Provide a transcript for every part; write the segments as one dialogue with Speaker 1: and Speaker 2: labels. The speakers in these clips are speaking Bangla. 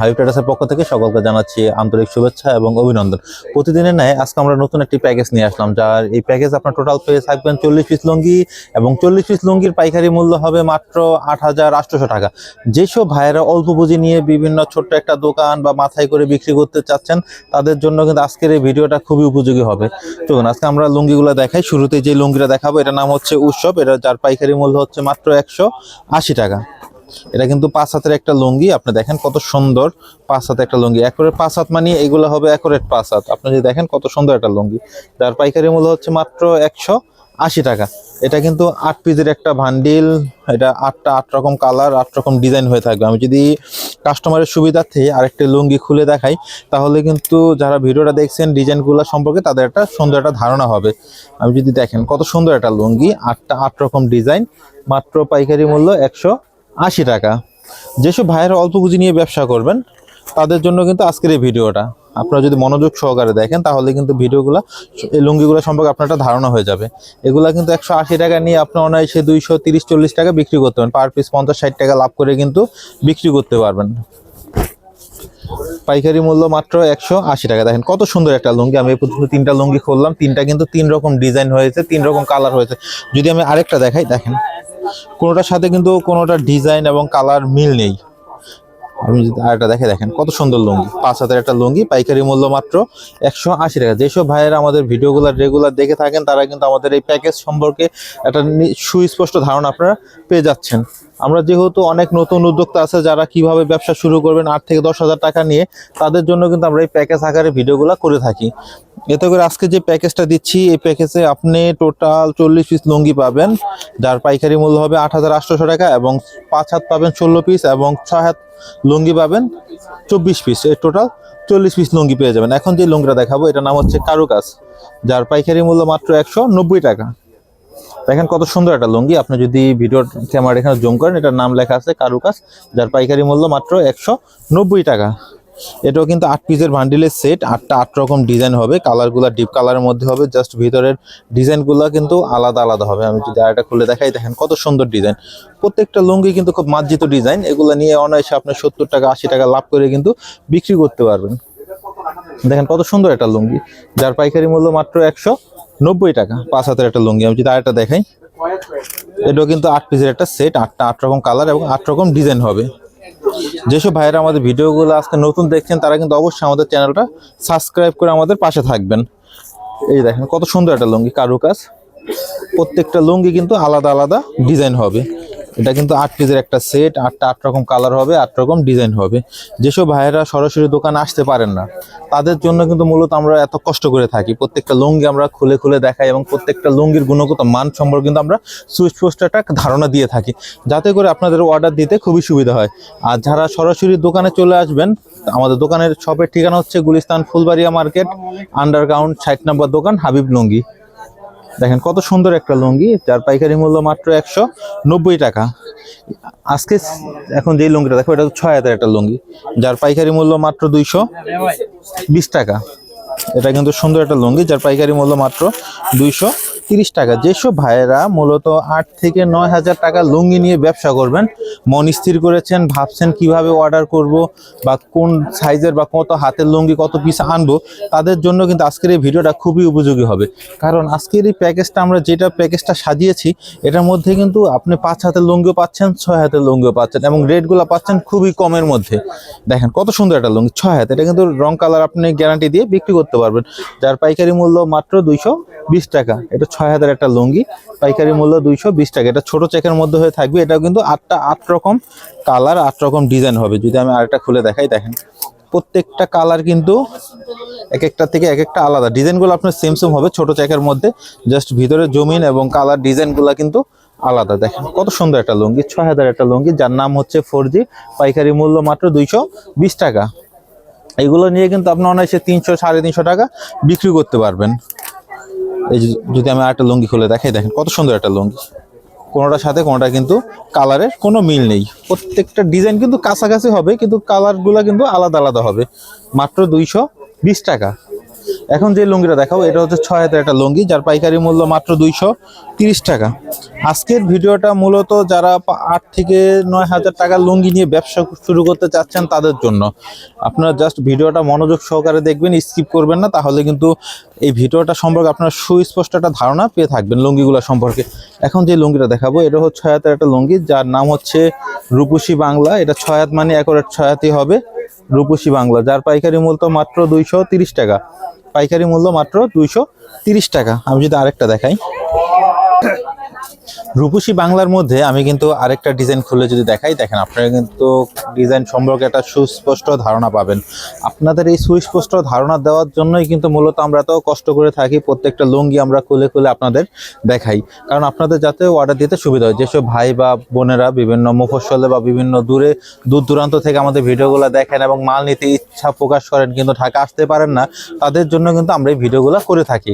Speaker 1: হাইব ট্রেডার্সের পক্ষ থেকে সকলকে জানাচ্ছি আন্তরিক শুভেচ্ছা এবং অভিনন্দন। প্রতিদিনের ন্যায় আজকে আমরা নতুন একটি প্যাকেজ নিয়ে আসলাম, যার এই প্যাকেজ আপনার টোটাল পেয়ে থাকবেন চল্লিশ পিস লুঙ্গি এবং চল্লিশ পিস লুঙ্গির পাইকারি মূল্য হবে মাত্র আট হাজার আটশোশো টাকা। যেসব ভাইয়েরা অল্প পুঁজি নিয়ে বিভিন্ন ছোট্ট একটা দোকান বা মাথায় করে বিক্রি করতে চাচ্ছেন, তাদের জন্য কিন্তু আজকের এই ভিডিওটা খুবই উপযোগী হবে। চলুন, আজকে আমরা লুঙ্গিগুলো দেখাই। শুরুতে যে লুঙ্গিটা দেখাবো, এটার নাম হচ্ছে উৎসব। এটা যার পাইকারি মূল্য হচ্ছে মাত্র একশো আশি টাকা। এটা কিন্তু পাঁচ হাতের একটা লুঙ্গি। আপনি দেখেন কত সুন্দর পাঁচ হাতে একটা লুঙ্গি। একরেট পাঁচ হাত মানে এগুলো হবে একরেট পাঁচ হাত। আপনি যদি দেখেন কত সুন্দর একটা লুঙ্গি। যার পাইকারি মূল্য হচ্ছে মাত্র একশো আশি টাকা। এটা কিন্তু আট পিসের একটা ভান্ডিল এটা আটটা আট রকম কালার, আট রকম ডিজাইন হয়ে থাকবে। আমি যদি কাস্টমারের সুবিধার্থে আরেকটা লুঙ্গি খুলে দেখাই, তাহলে কিন্তু যারা ভিডিওটা দেখছেন ডিজাইনগুলো সম্পর্কে, তাদের একটা সুন্দর একটা ধারণা হবে। আমি যদি দেখেন কত সুন্দর একটা লুঙ্গি, আটটা আট রকম ডিজাইন, মাত্র পাইকারি মূল্য একশো আশি টাকা। যেসব ভাইয়েরা অল্প পুঁজি নিয়ে ব্যবসা করবেন, তাদের জন্য কিন্তু আজকের এই ভিডিওটা। আপনারা যদি মনোযোগ সহকারে দেখেন, তাহলে কিন্তু ভিডিওগুলো, এই লুঙ্গিগুলো সম্পর্কে আপনার একটা ধারণা হয়ে যাবে। এগুলো কিন্তু একশো আশি টাকা নিয়ে আপনি অনায়াসে দুইশো তিরিশ চল্লিশ টাকা বিক্রি করতে পারেন পার পিস পঞ্চাশ ষাট টাকা লাভ করে কিন্তু বিক্রি করতে পারবেন। পাইকারি মূল্য মাত্র একশো আশি টাকা। দেখেন কত সুন্দর একটা লুঙ্গি। আমি পর্যন্ত তিনটা লুঙ্গি খুললাম। তিনটা কিন্তু তিন রকম ডিজাইন হয়েছে, তিন রকম কালার হয়েছে। যদি আমি আরেকটা দেখাই, দেখেন। কোনোটার সাথে কিন্তু কোনোটা ডিজাইন এবং কালার মিল নেই। আমি আরেকটা দেখে দেখেন, কত সুন্দর লুঙ্গি। পাঁচ হাতের একটা লুঙ্গি, পাইকারি মূল্য মাত্র একশো আশি টাকা। যেসব ভাইয়েরা আমাদের ভিডিওগুলো রেগুলার দেখে থাকেন, তারা কিন্তু আমাদের এই প্যাকেজ সম্পর্কে একটা সুস্পষ্ট ধারণা আপনারা পেয়ে যাচ্ছেন। আমরা যেহেতু অনেক নতুন উদ্যোক্তা আছে, যারা কীভাবে ব্যবসা শুরু করবেন, আট থেকে দশ হাজার টাকা নিয়ে, তাদের জন্য কিন্তু আমরা এই প্যাকেজ আকারে ভিডিওগুলো করে থাকি। এতে করে আজকে যে প্যাকেজটা দিচ্ছি, এই প্যাকেজে আপনি টোটাল চল্লিশ পিস লুঙ্গি পাবেন। যার পাইকারি মূল্য হবে আট হাজার আটশোশো টাকা এবং পাঁচ হাত পাবেন ষোলো পিস এবং ছয় হাত লুঙ্গি পাবেন চব্বিশ পিস টোটাল চল্লিশ পিস লুঙ্গি পেয়ে যাবেন। এখন যে লুঙ্গিটা দেখাবো, এটার নাম হচ্ছে কারুকাজ। যার পাইকারি মূল্য মাত্র একশো নব্বই টাকা। দেখেন কত সুন্দর একটা লুঙ্গি। আপনি যদি ভিডিওর ক্যামেরা এখানে জুম করেন, এটার নাম লেখা আছে কারুকাজ। যার পাইকারি মূল্য মাত্র একশো নব্বই টাকা। এটাও কিন্তু আট পিসের ভান্ডিলের সেট আটটা আট রকম ডিজাইন হবে কালারগুলো ডিপ কালারের মধ্যে হবে জাস্ট ভিতরের ডিজাইনগুলো কিন্তু আলাদা আলাদা হবে। আমি যদি আরেকটা খুলে দেখাই, দেখেন কত সুন্দর ডিজাইন প্রত্যেকটা লুঙ্গি কিন্তু খুব মার্জিত ডিজাইন এগুলো নিয়ে অনায়াসে আপনার সত্তর টাকা, আশি টাকা লাভ করে কিন্তু বিক্রি করতে পারবেন। দেখেন কত সুন্দর একটা লুঙ্গি, যার পাইকারি মূল্য মাত্র একশো নব্বই টাকা, পাঁচ হাতের একটা লুঙ্গি। আমি যদি আরেকটা দেখাই, এটাও কিন্তু আট পিসের একটা সেট আটটা আট রকম কালার এবং আট রকম ডিজাইন হবে। যেসব ভাইয়েরা আমাদের ভিডিওগুলো আজকে নতুন দেখছেন, তারা কিন্তু অবশ্যই আমাদের চ্যানেলটা সাবস্ক্রাইব করে আমাদের পাশে থাকবেন। এই দেখেন, কত সুন্দর একটা লুঙ্গি, কারুকাজ। প্রত্যেকটা লুঙ্গি কিন্তু আলাদা আলাদা ডিজাইন হবে। এটা কিন্তু আট পিসের একটা সেট আটটা আট রকম কালার হবে, আট রকম ডিজাইন হবে। যেসব ভাইয়েরা সরাসরি দোকানে আসতে পারেন না, তাদের জন্য কিন্তু মূলত আমরা এত কষ্ট করে থাকি। প্রত্যেকটা লুঙ্গি আমরা খুলে খুলে দেখাই এবং প্রত্যেকটা লুঙ্গির গুণগত মান সম্পর্কে কিন্তু আমরা সুস্পষ্ট একটা ধারণা দিয়ে থাকি। যাতে করে আপনাদের অর্ডার দিতে খুবই সুবিধা হয়। আর যারা সরাসরি দোকানে চলে আসবেন, আমাদের দোকানের শপের ঠিকানা হচ্ছে গুলিস্তান ফুলবাড়িয়া মার্কেট আন্ডারগ্রাউন্ড ষাট নম্বর দোকান হাবিব লুঙ্গি। দেখেন কত সুন্দর একটা লুঙ্গি, যার পাইকারি মূল্য মাত্র একশো নব্বই টাকা। আজকে এখন যে লুঙ্গিটা দেখো, এটা ছয় হাজার একটা লুঙ্গি, যার পাইকারি মূল্য মাত্র দুইশো বিশ টাকা। এটা কিন্তু সুন্দর একটা লুঙ্গি, যার পাইকারি মূল্য মাত্র দুইশো তিরিশ টাকা। যেসব ভাইয়েরা মূলত আট থেকে নয় হাজার টাকা লুঙ্গি নিয়ে ব্যবসা করবেন, মন স্থির করেছেন, ভাবছেন কীভাবে অর্ডার করব বা কোন সাইজের বা কত হাতের লুঙ্গি, কত পিস আনব, তাদের জন্য কিন্তু আজকের এই ভিডিওটা খুবই উপযোগী হবে। কারণ আজকের এই প্যাকেজটা আমরা যেটা প্যাকেজটা সাজিয়েছি, এটার মধ্যে কিন্তু আপনি পাঁচ হাতের লুঙ্গিও পাচ্ছেন, ছয় হাতের লুঙ্গিও পাচ্ছেন এবং রেটগুলো পাচ্ছেন খুবই কমের মধ্যে। দেখেন কত সুন্দর একটা লুঙ্গি, ছয় হাত, এটা কিন্তু রং কালার আপনি গ্যারান্টি দিয়ে বিক্রি করতে পারবেন। যার পাইকারি মূল্য মাত্র দুইশো বিশ টাকা, এটা ছয় হাজার একটা লুঙ্গি, পাইকারি মূল্য দুইশো বিশ টাকা। এটা ছোট চেকের মধ্যে হয়ে থাকবে। এটাও কিন্তু আটটা আট রকম কালার, আট রকম ডিজাইন হবে। যদি আমি আরেকটা খুলে দেখাই, দেখেন। প্রত্যেকটা কালার কিন্তু এক একটা থেকে এক একটা আলাদা। ডিজাইনগুলো আপনার সেম সেম হবে, ছোট চেকের মধ্যে। জাস্ট ভিতরে জমিন এবং কালার ডিজাইনগুলো কিন্তু আলাদা। দেখেন, কত সুন্দর একটা লুঙ্গি, ছয় হাজার একটা লুঙ্গি, যার নাম হচ্ছে ফোর পাইকারি মূল্য মাত্র দুইশো বিশ টাকা। এগুলো নিয়ে কিন্তু আপনি অনায়াসে তিনশো, সাড়ে তিনশো টাকা বিক্রি করতে পারবেন। এই যদি আমি আরেকটা লুঙ্গি খুলে দেখাই, দেখেন কত সুন্দর একটা লুঙ্গি। কোনোটার সাথে, কোনোটা কিন্তু কালারের কোনো মিল নেই। প্রত্যেকটা ডিজাইন কিন্তু কাছাকাছি হবে, কিন্তু কালারগুলো কিন্তু আলাদা আলাদা হবে। মাত্র দুইশো বিশ টাকা। এখন যে লুঙ্গিটা দেখাবো, এটা হচ্ছে ছয় হাতের একটা লুঙ্গি, যার পাইকারি মূল্য মাত্র দুইশো। তিরিশ টাকা। আজকের ভিডিওটা মূলত যারা আট থেকে নয় হাজার টাকার লুঙ্গি নিয়ে ব্যবসা শুরু করতে চাচ্ছেন তাদের জন্য। আপনারা জাস্ট ভিডিওটা মনোযোগ সহকারে দেখবেন স্কিপ করবেন না, তাহলে কিন্তু এই ভিডিওটা সম্পর্কে আপনারা সুস্পষ্ট একটা ধারণা পেয়ে থাকবেন লুঙ্গিগুলো সম্পর্কে। এখন যে লুঙ্গিটা দেখাবো, এটা হচ্ছে ছয় হাতের একটা লুঙ্গি, যার নাম হচ্ছে রূপসী বাংলা। এটা ছয় হাত মানে একরের ছয় হাতই হবে রূপসী বাংলা। যার পাইকারি মূল্য মাত্র দুইশো টাকা। পাইকারি মূল্য মাত্র দুইশো টাকা। আমি যদি আরেকটা দেখাই। রূপসী বাংলার মধ্যে আমি কিন্তু আরেকটা ডিজাইন খুলে যদি দেখাই, দেখেন আপনারা কিন্তু ডিজাইন সম্পর্কে একটা সুস্পষ্ট ধারণা পাবেন। আপনাদের এই সুস্পষ্ট ধারণা দেওয়ার জন্যই কিন্তু মূলত আমরা তো কষ্ট করে থাকি, প্রত্যেকটা লুঙ্গি আমরা খুলে খুলে আপনাদের দেখাই। কারণ আপনাদের যাতে অর্ডার দিতে সুবিধা হয়, যেসব ভাই বা বোনেরা বিভিন্ন মফস্বলে বা বিভিন্ন দূরে, দূর দূরান্ত থেকে আমাদের ভিডিওগুলো দেখেন এবং মাল নিতে ইচ্ছা প্রকাশ করেন, কিন্তু ঢাকা আসতে পারেন না, তাদের জন্য কিন্তু আমরা এই ভিডিওগুলো করে থাকি।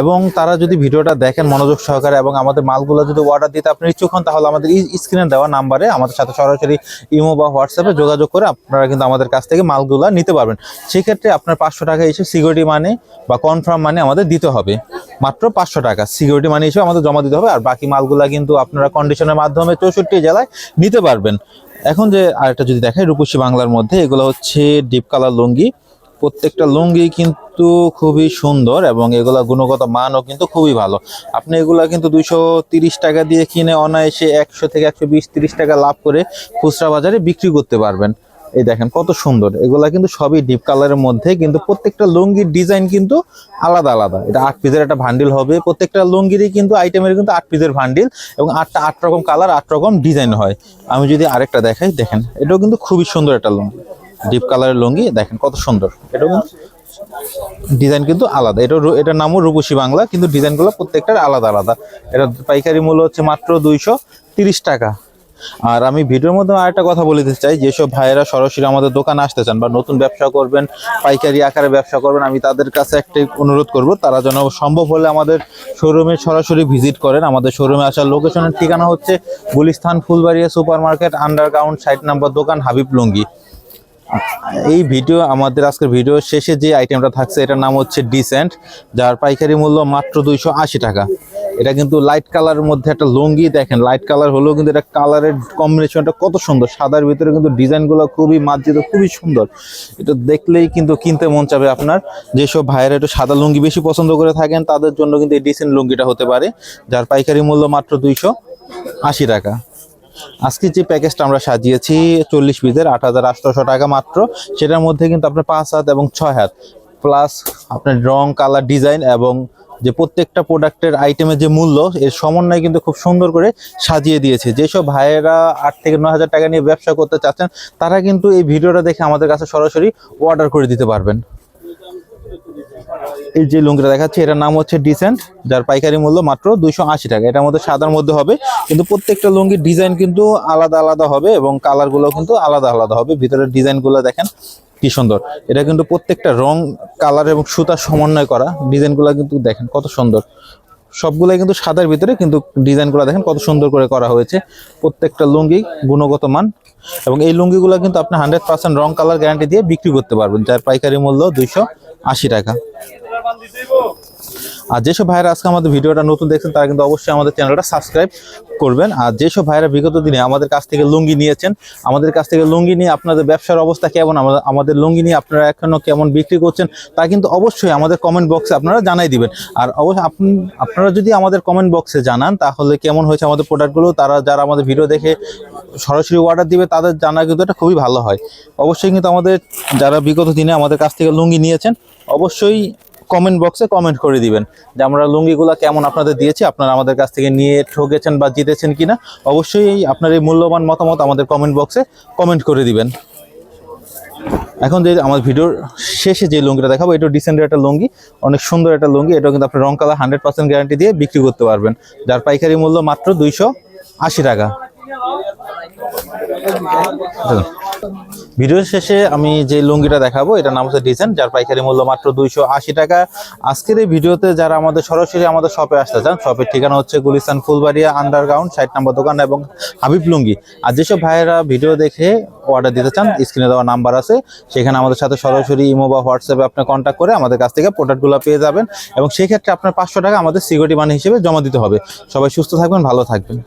Speaker 1: এবং তারা যদি ভিডিওটা দেখেন মনোযোগ সহকারে এবং আমাদের মালগুলো যদি অর্ডার দিতে আপনি ইচ্ছুক হন, তাহলে আমাদের স্ক্রিনে দেওয়া নাম্বারে আমাদের সাথে সরাসরি ইমো বা হোয়াটসঅ্যাপে যোগাযোগ করে আপনারা কিন্তু আমাদের কাছ থেকে মালগুলো নিতে পারবেন। সেক্ষেত্রে আপনার পাঁচশো টাকা এসে সিকিউরিটি মানে বা কনফার্ম মানে আমাদের দিতে হবে। মাত্র পাঁচশো টাকা। সিকিউরিটি মানি হিসেবে আমাদের জমা দিতে হবে, আর বাকি মালগুলা কিন্তু আপনারা কন্ডিশনের মাধ্যমে চৌষট্টি জেলায় নিতে পারবেন। এখন যে আরেকটা যদি দেখাই, রূপসী বাংলার মধ্যে, এগুলো হচ্ছে ডিপ কালার লুঙ্গি। প্রত্যেকটা লুঙ্গি কিন্তু খুবই সুন্দর এবং এগুলা গুণগত মানও কিন্তু খুবই ভালো। আপনি এগুলা কিন্তু দুইশো টাকা দিয়ে কিনে অনায়াসে একশো থেকে একশো বিশ টাকা লাভ করে খুচরা বাজারে বিক্রি করতে পারবেন। এই দেখেন কত সুন্দর। এগুলা কিন্তু সবই ডিপ কালারের মধ্যে, কিন্তু প্রত্যেকটা লুঙ্গির ডিজাইন কিন্তু আলাদা আলাদা। এটা আট পিসের একটা ভান্ডিল হবে। প্রত্যেকটা লুঙ্গিরই কিন্তু আইটেমের কিন্তু আট পিসের ভান্ডিল এবং আটটা, আট রকম কালার আট রকম ডিজাইন হয়। আমি যদি আরেকটা দেখাই, দেখেন, এটাও কিন্তু খুবই সুন্দর একটা লুঙ্গি। ডিপ কালারের লুঙ্গি, দেখেন কত সুন্দর। এটাও কিন্তু ডিজাইন কিন্তু আলাদা। এটা এটার নামও রূপসী বাংলা, কিন্তু ডিজাইনগুলো প্রত্যেকটার আলাদা আলাদা। এটা পাইকারি মূল্য হচ্ছে মাত্র দুইশো টাকা। আর আমি ভিডিওর মধ্যে আরেকটা কথা বলে দিতে চাই, যেসব ভাইয়েরা সরাসরি আমাদের দোকানে আসতে চান বা নতুন ব্যবসা করবেন, পাইকারি আকারে ব্যবসা করবেন, আমি তাদের কাছে একটাই অনুরোধ করব, তারা যেন সম্ভব হলে আমাদের শোরুমে সরাসরি ভিজিট করেন। আমাদের শোরুমে আসার লোকেশনের ঠিকানা হচ্ছে Gulistan Phulbaria super market underground, site number দোকান, হাবিব লুঙ্গি। এই ভিডিও, আমাদের আজকের ভিডিও শেষে যে আইটেমটা থাকছে, এটার নাম হচ্ছে ডিসেন্ট যার পাইকারি মূল্য মাত্র দুইশো আশি টাকা। এটা কিন্তু লাইট কালারের মধ্যে একটা লুঙ্গি, দেখেন লাইট কালার হলেও কিন্তু এটা কালারের কম্বিনেশনটা কত সুন্দর। সাদার ভিতরে কিন্তু ডিজাইনগুলো খুবই মার্জিত, খুবই সুন্দর। এটা দেখলেই কিন্তু কিনতে মন চাবে আপনার। যেসব ভাইয়েরা একটু সাদা লুঙ্গি বেশি পছন্দ করে থাকেন, তাদের জন্য কিন্তু এই ডিসেন্ট লুঙ্গিটা হতে পারে, যার পাইকারি মূল্য মাত্র দুইশো আশি টাকা। আজকে যে প্যাকেজটা আমরা সাজিয়েছি, চল্লিশ পিসের আট হাজার আটশোশো টাকা মাত্র। সেটার মধ্যে কিন্তু আপনার পাঁচ হাত এবং ছয় হাত। প্লাস আপনার রং কালার ডিজাইন এবং যে প্রত্যেকটা প্রোডাক্টের আইটেমের যে মূল্য, এর সমন্বয় কিন্তু খুব সুন্দর করে সাজিয়ে দিয়েছে। যেসব ভাইয়েরা আট থেকে ন হাজার টাকা নিয়ে ব্যবসা করতে চাচ্ছেন, তারা কিন্তু এই ভিডিওটা দেখে আমাদের কাছে সরাসরি অর্ডার করে দিতে পারবেন। এই যে লুঙ্গিটা দেখাচ্ছি, এটার নাম হচ্ছে ডিসেন্ট যার পাইকারি মূল্য মাত্র দুইশো আশি টাকা। এটার মধ্যে সাদার মধ্যে হবে, কিন্তু প্রত্যেকটা লুঙ্গির ডিজাইন কিন্তু আলাদা আলাদা হবে এবং কালারগুলো কিন্তু আলাদা আলাদা হবে। ভিতরের ডিজাইনগুলো দেখেন কি সুন্দর। এটা কিন্তু প্রত্যেকটা রং কালার এবং সুতার সমন্বয় করা। ডিজাইনগুলো কিন্তু দেখেন কত সুন্দর। সবগুলাই কিন্তু সাদার ভিতরে, কিন্তু ডিজাইনগুলো দেখেন কত সুন্দর করে করা হয়েছে। প্রত্যেকটা লুঙ্গি গুণগত মান এবং এই লুঙ্গিগুলো কিন্তু আপনি হান্ড্রেড পার্সেন্ট রং কালার গ্যারান্টি দিয়ে বিক্রি করতে পারবেন। যার পাইকারি মূল্য দুইশো আশি টাকা। আর যেসব ভাইরা আজকে আমাদের ভিডিওটা নতুন দেখছেন, তারা কিন্তু অবশ্যই আমাদের চ্যানেলটা সাবস্ক্রাইব করবেন। আর যেসব ভাইরা বিগত দিনে আমাদের কাছ থেকে লুঙ্গি নিয়েছেন, আমাদের কাছ থেকে লুঙ্গি নিয়ে আপনাদের ব্যবসার অবস্থা কেমন আমাদের- আমাদের লুঙ্গি নিয়ে আপনারা এখনও কেমন বিক্রি করছেন, তা কিন্তু অবশ্যই আমাদের কমেন্ট বক্সে আপনারা জানাই দিবেন। আর অবশ্যই আপনি আপনারা যদি আমাদের কমেন্ট বক্সে জানান, তাহলে কেমন হয়েছে আমাদের প্রোডাক্টগুলো তারা যারা আমাদের ভিডিও দেখে সরাসরি অর্ডার দিবে, তাদের জানা কিন্তু এটা খুবই ভালো হয়। অবশ্যই কিন্তু আমাদের যারা বিগত দিনে আমাদের কাছ থেকে লুঙ্গি নিয়েছেন অবশ্যই কমেন্ট বক্সে কমেন্ট করে দিবেন যে আমরা লুঙ্গিগুলো কেমন আপনাদের দিয়েছি, আপনারা আমাদের কাছ থেকে নিয়ে ঠকেছেন বা জিতেছেন কিনা, অবশ্যই আপনার এই মূল্যবান মতামত আমাদের কমেন্ট বক্সে কমেন্ট করে দিবেন। এখন যে আমার ভিডিওর শেষে যে লুঙ্গিটা দেখাবো এটা ডিসেন্টের একটা লুঙ্গি, অনেক সুন্দর একটা লুঙ্গি এটা কিন্তু আপনি রং কালার হান্ড্রেড পার্সেন্ট গ্যারান্টি দিয়ে বিক্রি করতে পারবেন, যার পাইকারি মূল্য মাত্র দুইশো আশি টাকা। ভিডিওর শেষে আমি যে লুঙ্গিটা দেখাবো এটা নাম হচ্ছে ডিজাইন যার পাইকারি মূল্য মাত্র দুইশো আশি টাকা। আজকের এই ভিডিওতে যারা আমাদের সরাসরি আমাদের শপে আসতে চান শপের ঠিকানা হচ্ছে গুলিস্তান ফুলবাড়িয়া আন্ডারগ্রাউন্ড ষাট নম্বর দোকান এবং হাবিব লুঙ্গি। আর যেসব ভাইয়েরা ভিডিও দেখে অর্ডার দিতে চান স্ক্রিনে দেওয়া নাম্বার আছে। সেখানে আমাদের সাথে সরাসরি ইমো বা হোয়াটসঅ্যাপে আপনি কন্ট্যাক্ট করে আমাদের কাছ থেকে প্রোডাক্টগুলো পেয়ে যাবেন। এবং সেই ক্ষেত্রে আপনার পাঁচশো টাকা আমাদের সিকিউরিটি মানি হিসেবে জমা দিতে হবে। সবাই সুস্থ থাকবেন, ভালো থাকবেন।